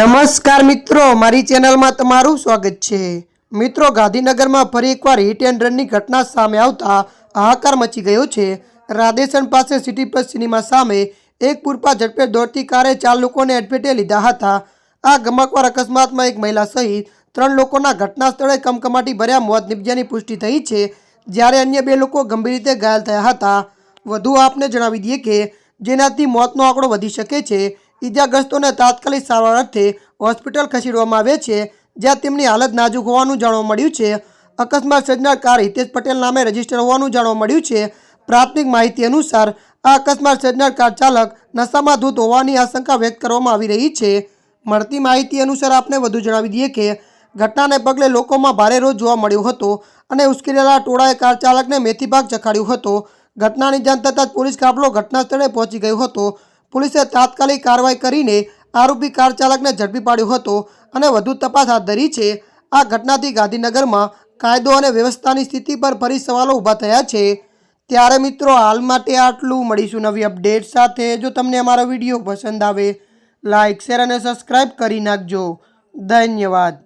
નમસ્કાર મિત્રો, મારી ચેનલમાં તમારું સ્વાગત છે. મિત્રો, ગાંધીનગરમાં ફરી એકવાર હિટ એન્ડ રનની ઘટના સામે આવતા હાહાકાર મચી ગયો છે. રાધેસણ પાસે સિટી પ્લસ સિનેમા સામે એક પૂરપા ઝડપે દોડતી કારે ચાર લોકોને એડફેટે લીધા હતા. આ ગમકવાર અકસ્માતમાં એક મહિલા સહિત ત્રણ લોકોના ઘટના સ્થળે કમકમાટી ભર્યા મોત નિપજ્યાની પુષ્ટિ થઈ છે, જ્યારે અન્ય બે લોકો ગંભીર રીતે ઘાયલ થયા હતા. વધુ આપને જણાવી દઈએ કે જેનાથી મોતનો આંકડો વધી શકે છે ઈજાગ્રસ્તોને તાત્કાલિક સારવાર અર્થે હોસ્પિટલ ખસેડવામાં આવે છે, જ્યાં તેમની હાલત નાજુક હોવાનું જાણવા મળ્યું છે. અકસ્માત સર્જનાર કાર હિતેશ પટેલ નામે રજિસ્ટર હોવાનું જાણવા મળ્યું છે. પ્રાથમિક માહિતી અનુસાર, આ અકસ્માત સર્જનાર કાર ચાલક નશામાં ધૂત હોવાની આશંકા વ્યક્ત કરવામાં આવી રહી છે. મળતી માહિતી અનુસાર આપને વધુ જણાવી દઈએ કે, ઘટનાને પગલે લોકોમાં ભારે રોજ જોવા મળ્યો હતો અને ઉશ્કેરેલા ટોળાએ કાર ચાલકને મેથીભાગ ચખાડ્યો હતો. ઘટનાની જાણ થતાં જ પોલીસ કાફલો ઘટના સ્થળે પહોંચી ગયો હતો. પોલીસે તાત્કાલિક કાર્યવાહી કરીને આરોપી કાર ચાલકને ઝડપી પાડ્યો હતો અને વધુ તપાસ હાથ ધરી છે. આ ઘટનાથી ગાંધીનગરમાં કાયદો અને વ્યવસ્થાની સ્થિતિ પર ફરી સવાલો ઊભા થયા છે. ત્યારે મિત્રો, હાલ માટે આટલું. મળીશું નવી અપડેટ સાથે. જો તમને અમારો વીડિયો પસંદ આવે લાઇક શેર અને સબસ્ક્રાઈબ કરી નાખજો. ધન્યવાદ.